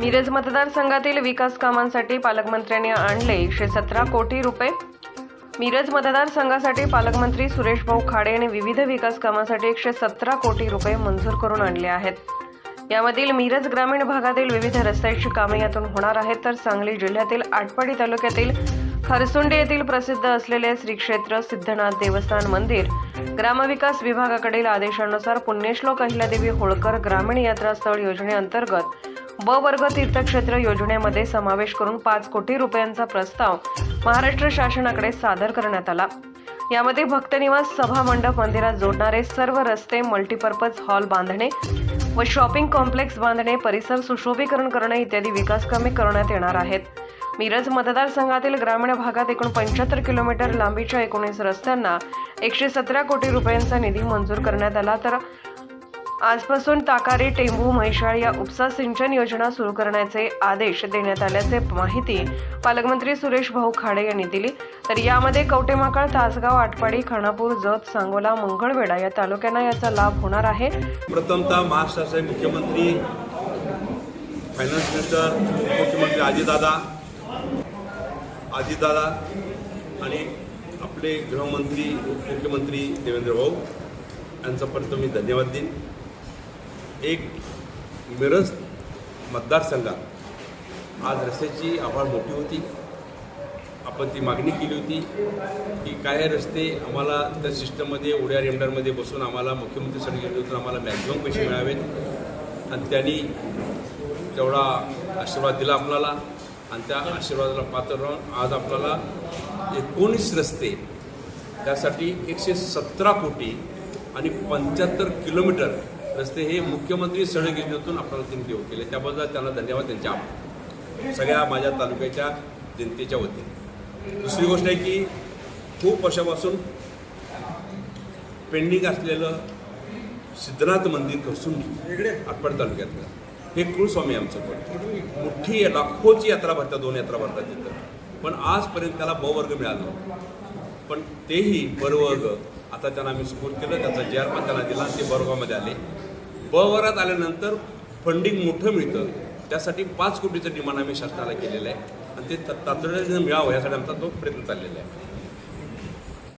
मिरज मतदारसंघातील विकास कामांसाठी पालकमंत्र्यांनी आणले एकशे सतरा कोटी रुपये. मिरज मतदारसंघासाठी पालकमंत्री सुरेश भाऊ खाडे यांनी विविध विकास कामांसाठी एकशे सतरा कोटी रुपये मंजूर करून आणले आहेत. यामधील मिरज ग्रामीण भागातील विविध रस्त्याची कामे यातून होणार आहेत तर सांगली जिल्ह्यातील आटपाडी तालुक्यातील खरसुंडे येथील प्रसिद्ध असलेले श्री क्षेत्र सिद्धनाथ देवस्थान मंदिर ग्रामविकास विभागाकडील आदेशानुसार पुण्यश्लोक अहिल्यादेवी होळकर ग्रामीण यात्रा स्थळ योजनेअंतर्गत ब वर्ग तीर्थक्षेत्र योजनेमध्ये समावेश करून पाच कोटी रुपयांचा प्रस्ताव महाराष्ट्र शासनाकडे सादर करण्यात आला. यामध्ये भक्तनिवास सभा मंडप मंदिरात जोडणारे सर्व रस्ते मल्टीपर्पज हॉल बांधणे व शॉपिंग कॉम्प्लेक्स बांधणे परिसर सुशोभीकरण करणे इत्यादी विकास कमी करण्यात येणार आहेत. मिरज मतदारसंघातील ग्रामीण भागात एकूण पंच्याहत्तर किलोमीटर लांबीच्या एकोणीस रस्त्यांना एकशे सतरा कोटी रुपयांचा निधी मंजूर करण्यात आला. तर आजपासून ताकारी टेंबू म्हैसाळ या उपसा सिंचन योजना सुरू करण्याचे आदेश देण्यात आल्याचे माहिती पालकमंत्री सुरेश भाऊ खाडे यांनी दिली. तर यामध्ये कवटेमाकाळ तासगाव आटपाडी खानापूर जत सांगोला मंगळवेढा या तालुक्यांना याचा लाभ होणार आहे. प्रथमतः महाराष्ट्राचे मुख्यमंत्री फायनान्स मिनिस्टर मुख्यमंत्री अजितदादा अजितदादा आणि आपले गृहमंत्री मुख्यमंत्री देवेंद्र भाऊ यांचा प्रथम मी धन्यवाद देईन. एक मिरज मतदारसंघात. आज रस्त्याची आव्हान मोठी होती. आपण ती मागणी केली होती की काय रस्ते आम्हाला त्या सिस्टममध्ये उड्या रेमडारमध्ये बसून आम्हाला मुख्यमंत्री सडक आम्हाला मॅक्झिमम पैसे मिळावेत. आणि त्यांनी तेवढा आशीर्वाद दिला आपल्याला. आणि त्या आशीर्वादाला पात्र राहून आज आपल्याला एकोणीस रस्ते त्यासाठी एकशे सतरा कोटी आणि पंच्याहत्तर किलोमीटर रस्ते हे मुख्यमंत्री सडक योजनेतून आपल्याला त्यांनी देऊ केले. त्याबद्दल त्यांना धन्यवाद त्यांचे आभार. सगळ्या माझ्या तालुक्याच्या जनतेच्या वतीने. दुसरी गोष्ट आहे की खूप वर्षापासून पेंडिंग असलेलं सिद्धनाथ मंदिर खरसून आटपाड तालुक्यातलं हे कुळस्वामी आमचं पण मोठी लाखोची यात्रा भरतात दोन यात्रा भरतात तिथं. पण आजपर्यंत त्याला ब वर्ग मिळाला. पण तेही बरवर्ग वर्ग आता त्यांना आम्ही सपोर्ट केलं त्याचा जे आर पण त्यांना दिला ते बरोगामध्ये आले. ब वर्गात आल्यानंतर फंडिंग मोठं मिळतं. त्यासाठी पाच कोटीचं डिमांड आम्ही शासनाला केलेलं आहे. आणि ते तातडीनं मिळावं यासाठी आमचा तो प्रयत्न चाललेला आहे.